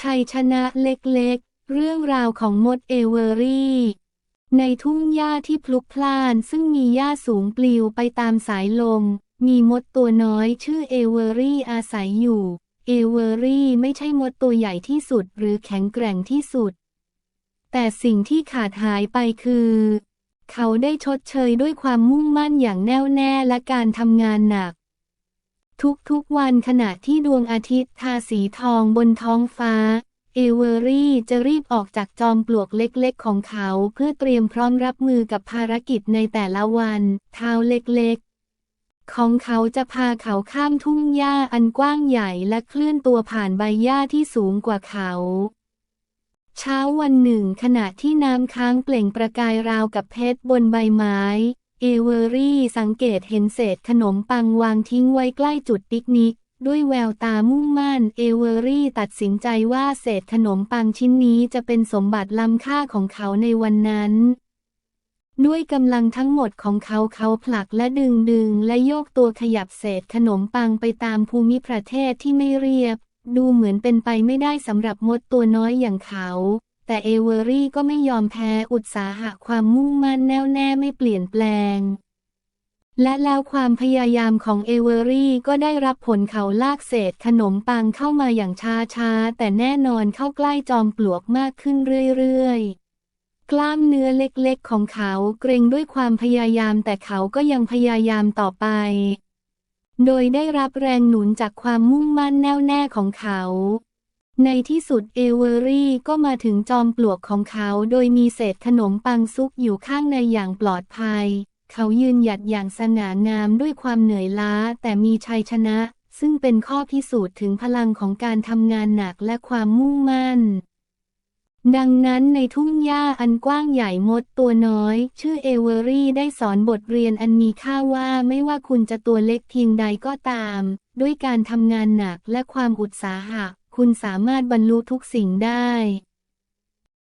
ชัยชนะเล็กๆ เรื่องราวของมดเอเวอรี่ ในทุ่งหญ้าที่พลุกพล่านซึ่งมีหญ้าสูงปลิวไปตามสายลม มีมดตัวน้อยชื่อเอเวอรี่อาศัยอยู่ เอเวอรี่ไม่ใช่มดตัวใหญ่ที่สุดหรือแข็งแกร่งที่สุด แต่สิ่งที่ขาดหายไปคือ เขาได้ชดเชยด้วยความมุ่งมั่นอย่างแน่วแน่และการทำงานหนัก ทุกๆวันขณะที่ดวงอาทิตย์ทาสีทองบนท้องฟ้า เอเวอรี่จะรีบออกจากจอมปลวกเล็กๆของเขา เพื่อเตรียมพร้อมรับมือกับภารกิจในแต่ละวัน เท้าเล็กๆ ของเขาจะพาเขาข้ามทุ่งหญ้าอันกว้างใหญ่และเคลื่อนตัวผ่านใบหญ้าที่สูงกว่าเขาเช้าวันหนึ่งขณะที่น้ำค้างเปล่งประกายราวกับเพชรบนใบไม้ เอเวอรี่สังเกตเห็นเศษขนมปังวางทิ้งไว้ใกล้จุดปิกนิก ด้วยแววตามุ่งมั่นเอเวอรี่ตัดสินใจว่าเศษขนมปังชิ้นนี้จะเป็นสมบัติล้ำค่าของเขาในวันนั้น ด้วยกำลังทั้งหมดของเขาเขาผลักและดึงดึงและโยกตัวขยับเศษขนมปังไปตามภูมิประเทศที่ไม่เรียบ ดูเหมือนเป็นไปไม่ได้สำหรับมดตัวน้อยอย่างเขา แต่เอเวอรี่ก็ไม่ยอมแพ้อุตสาหะความมุ่งมั่นแน่วแน่ไม่เปลี่ยนแปลง และแล้วความพยายามของเอเวอรี่ก็ได้รับผลเขาลากเศษขนมปังเข้ามาอย่างช้าๆ แต่แน่นอนเข้าใกล้จอมปลวกมากขึ้นเรื่อยๆกล้ามเนื้อเล็กๆ ของเขาเกรงด้วยความพยายามแต่เขาก็ยังพยายามต่อไป โดยได้รับแรงหนุนจากความมุ่งมั่นแน่วแน่ของเขา ในที่สุดเอเวอรี่ก็มาถึงจอมปลวกของเขาโดยมีเศษขนมปังซุกอยู่ข้างในอย่างปลอดภัย เขายืนหยัดอย่างสง่างามด้วยความเหนื่อยล้าแต่มีชัยชนะ ซึ่งเป็นข้อพิสูจน์ถึงพลังของการทำงานหนักและความมุ่งมั่น ดังนั้นในทุ่งหญ้าอันกว้างใหญ่มดตัวน้อย ชื่อเอเวอรี่ได้สอนบทเรียนอันมีค่าว่าไม่ว่าคุณจะตัวเล็กเพียงใดก็ตาม ด้วยการทำงานหนักและความอุตสาหะ คุณสามารถบรรลุทุกสิ่งได้